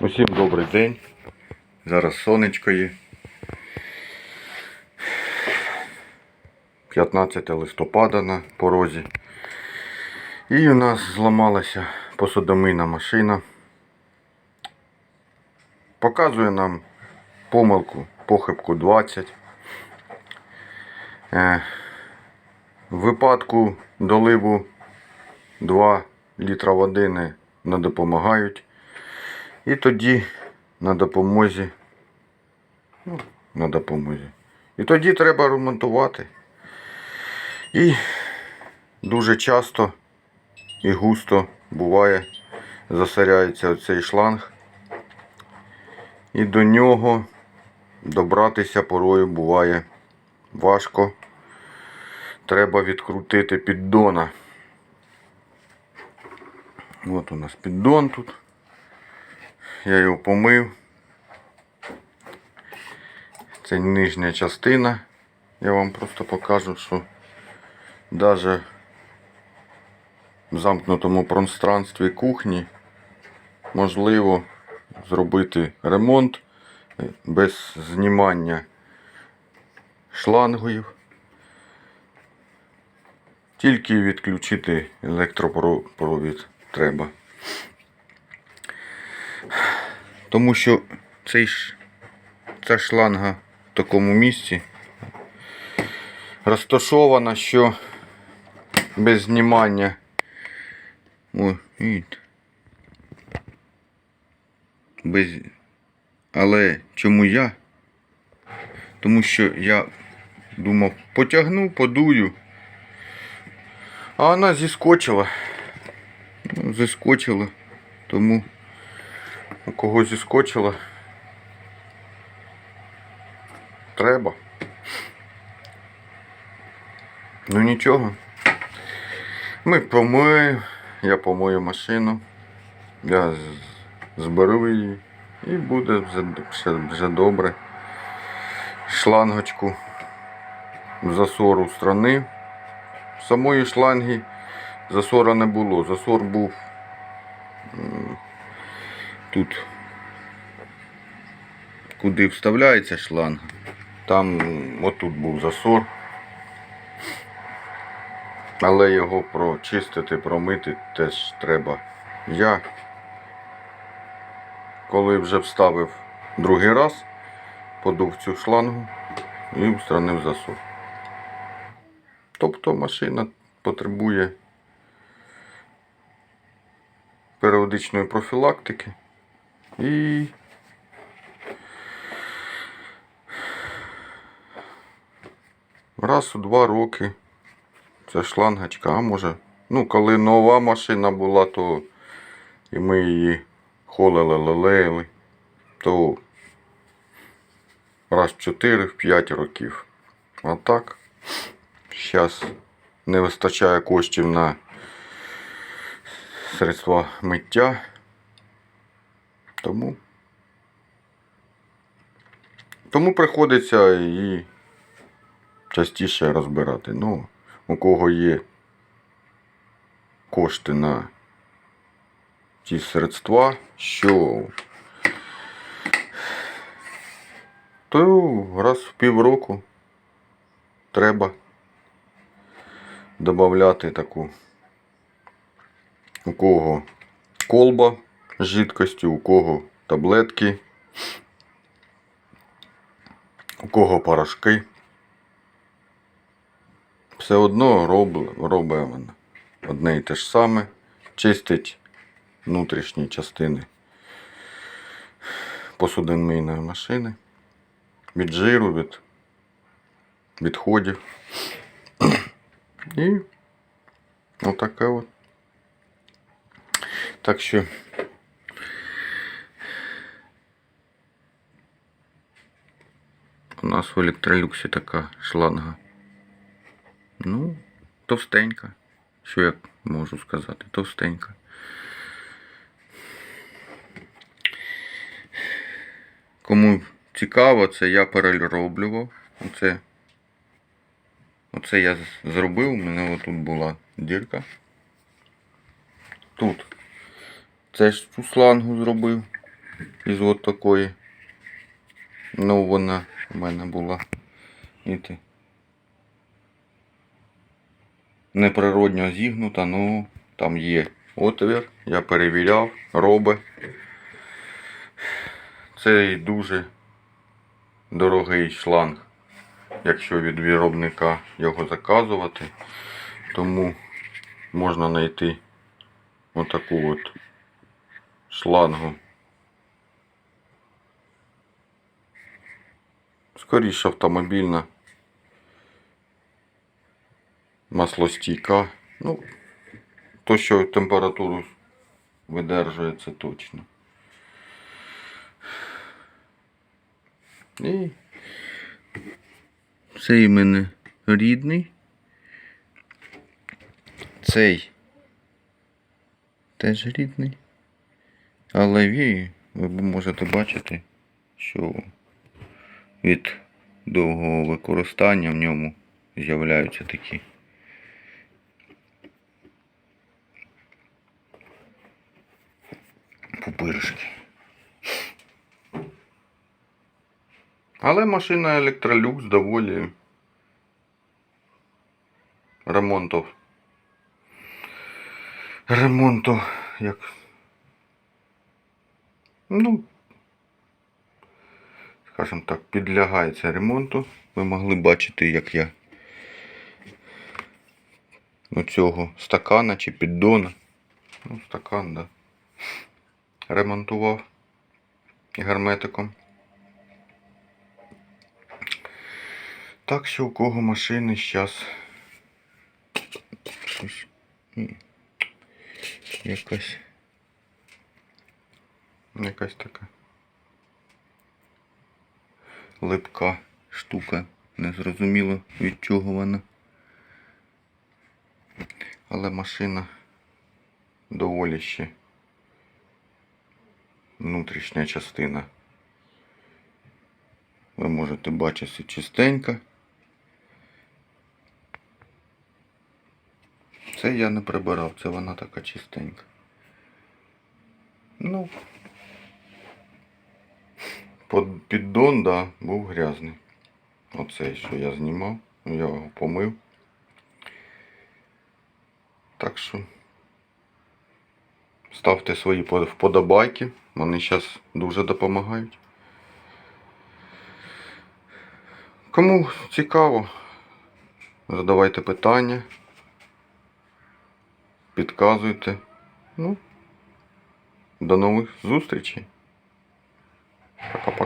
Усім добрий день. Зараз сонечко є. 15 листопада на порозі. І у нас зламалася посудомийна машина. Показує нам помилку, похибку 20. Е, в випадку доливу 2 літра води не, не допомагають. І тоді на допомозі. Ну, на допомозі. І тоді треба ремонтувати. І дуже часто і густо буває, засоряється оцей шланг. І до нього добратися порою буває важко. Треба відкрутити піддона. От у нас піддон тут. Я його помив. Це нижня частина. Я вам просто покажу, що навіть в замкнутому пространстві кухні можливо зробити ремонт е, без знімання шлангів. Тільки відключити електропровід треба. Тому що цей ця шланга в такому місці розташована, що без знімання. О. Без... Але чому я? Тому що я думав, потягну, подую. А вона зіскочила. Ну, зіскочила. Тому кого зіскочила. Треба. Ну нічого. Ми помиємо, я помию машину, я зберу її і буде все вже добре. Шлангочку засору устранив. Самої шланги засора не було. Засор був тут, куди вставляється шланг. Там отут був засор. Але його прочистити, промити теж треба. Я, коли вже вставив другий раз, подув цю шлангу і устранив засор. Тобто машина потребує періодичної профілактики і раз у два роки ця шлангочка, а може, ну коли нова машина була, то і ми її холили, лелеяли, то раз в 4-5 років. А так, зараз не вистачає коштів на средства миття. Тому. Тому приходиться її частіше розбирати. Ну, у кого є кошти на ті средства, що то раз в півроку треба додати таку у кого колба з жидкостю, у кого таблетки, у кого порошки. Все одно робить одне і те ж саме, чистить внутрішні частини посудомийної машини від жиру, від відходів. І отаке от. Так що у нас в електролюксі така шланга. Ну, товстенька. Що я можу сказати? Товстенька. Кому цікаво, це я перероблював. Оце, оце я зробив. У мене отут була дірка. Тут. Це ж цю шлангу зробив. із от такої. Ну, вона в мене була. Іти. Неприродньо зігнута, ну там є отвір. Я перевіряв, робить. Це дуже дорогий шланг, якщо від виробника його заказувати. Тому можна знайти отаку от шлангу. Скоріше автомобільна. Маслостійка. Ну, то, що температуру видержує, це точно. І цей мене рідний. Цей теж рідний. Але ви, можете бачити, що від довгого використання в ньому з'являються такі пупиришки. Але машина електролюкс доволі ремонту. Ремонту як. Ну, скажімо так, підлягається ремонту. Ви могли бачити, як я оцього стакана чи піддона. Ну, стакан, да. Ремонтував герметиком. Так що у кого машини зараз м, якась якась така липка штука. Незрозуміло від чого вона. Але машина доволі ще внутрішня частина. Ви можете бачити чистенька. Це я не прибирав, це вона така чистенька. Ну, піддон, да, був грязний. Оцей, що я знімав, я його помив. Так що ставте свої вподобайки, вони зараз дуже допомагають. Кому цікаво, задавайте питання, підказуйте. Ну, до нових зустрічей. Pacapá.